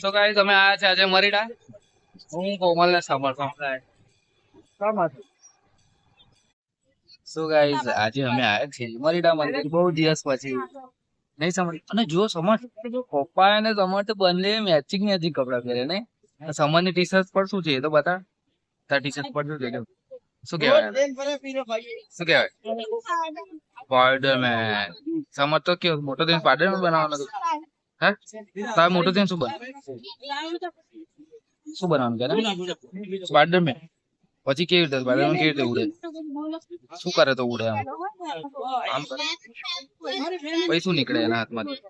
So guys અમે આયા છે આજે મરીડા? હું કોમલ ને સમર સો ગાઈસ આજે અમે આયા છીએ મરીડા મંદિર. બહુ દિવસ પછી. નહીં સમજ અને જો સમજ પપ્પા અને સમર તો બંને મેચિંગ મેચિંગ કપડા પહેરે ને સમરની ટી શર્ટ પર શું છે એ તો બતા. તાર ટી શર્ટ પર શું છે શું કહેવાય? શું કહેવાય? સ્પાઈડરમેન સમર તો કેવું મોટો દિન સ્પાઈડરમેન બનાવવાનો હે? તારે મોટો થઈને શું બને? શું બનાવવાનું કે સ્પાઈડરમેન. પછી કેવી રીતે? સ્પાઈડરમેન કેવી રીતે ઉડે? શું કરે તો ઉડે આમ? આમ પછી શું નીકળે એના હાથમાંથી?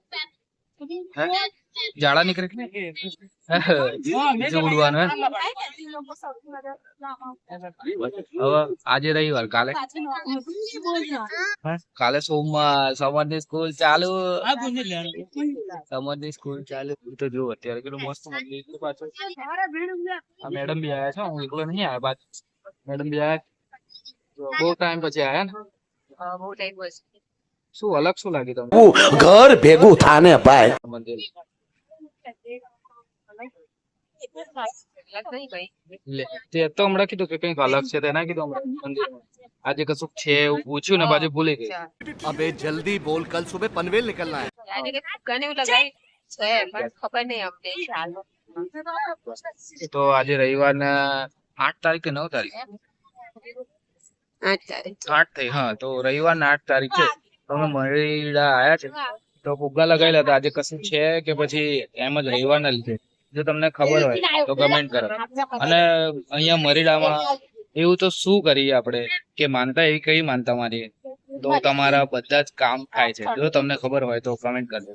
હે? ઝાડા નીકળે કે બીજું ઉડવાનું હે? હવે આજે રવિવાર કાલે? કાલે સોમવાર સવારની સ્કૂલ ચાલુ. સવારની સ્કૂલ ચાલુ. તો જો અત્યારે કેટલું મસ્ત મંદિર પાછળ આ મેડમ બી આયા છે હું એકલો નહીં આયા પાછો. મેડમ બી આયા. બહુ ટાઈમ પછી આયા ને? શું અલગ શું લાગી તમને ઘર ભેગું થાને ભાઈ મંદિર તે તો હમણાં કીધું કે કઈક અલગ છે તેના કીધું હમણાં આજે કશું છે પૂછ્યું ને બાજુ ભૂલી ગઈ અબે જલ્દી બોલ કલ સુબહ પનવેલ નીકળના હે કને લગાઈ છે પણ ખબર નહીં અપડેટ હાલમાં તો આજે રવિવાર ના આઠ તારીખ કે નવ તારીખ આઠ તારીખ આઠ થઈ હા તો રવિવાર ના આઠ તારીખ છે તો અમે મરીડા આયા છે. તો ફુગ્ગા લગાવેલા હતા. આજે કશું છે કે પછી એમ જ રહેવાના લીધે જો તમને ખબર હોય તો કમેન્ટ કરો. અને અહીંયા મરીડામાં એવું તો શું કરીએ આપણે? કે માનતા એવી કઈ માનતા મારીએ તો તમારા બધા જ કામ થાય છે. જો તમને ખબર હોય તો કમેન્ટ કરજો.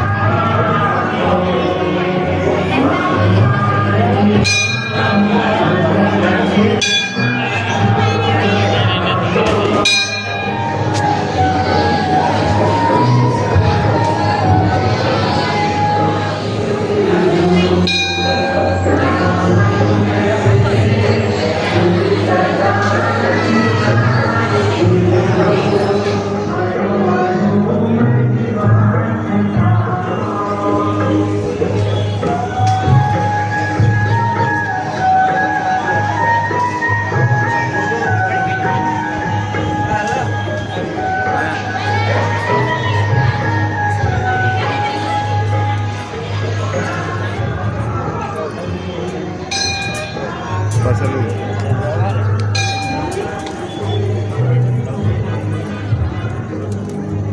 Pásalo.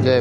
Jai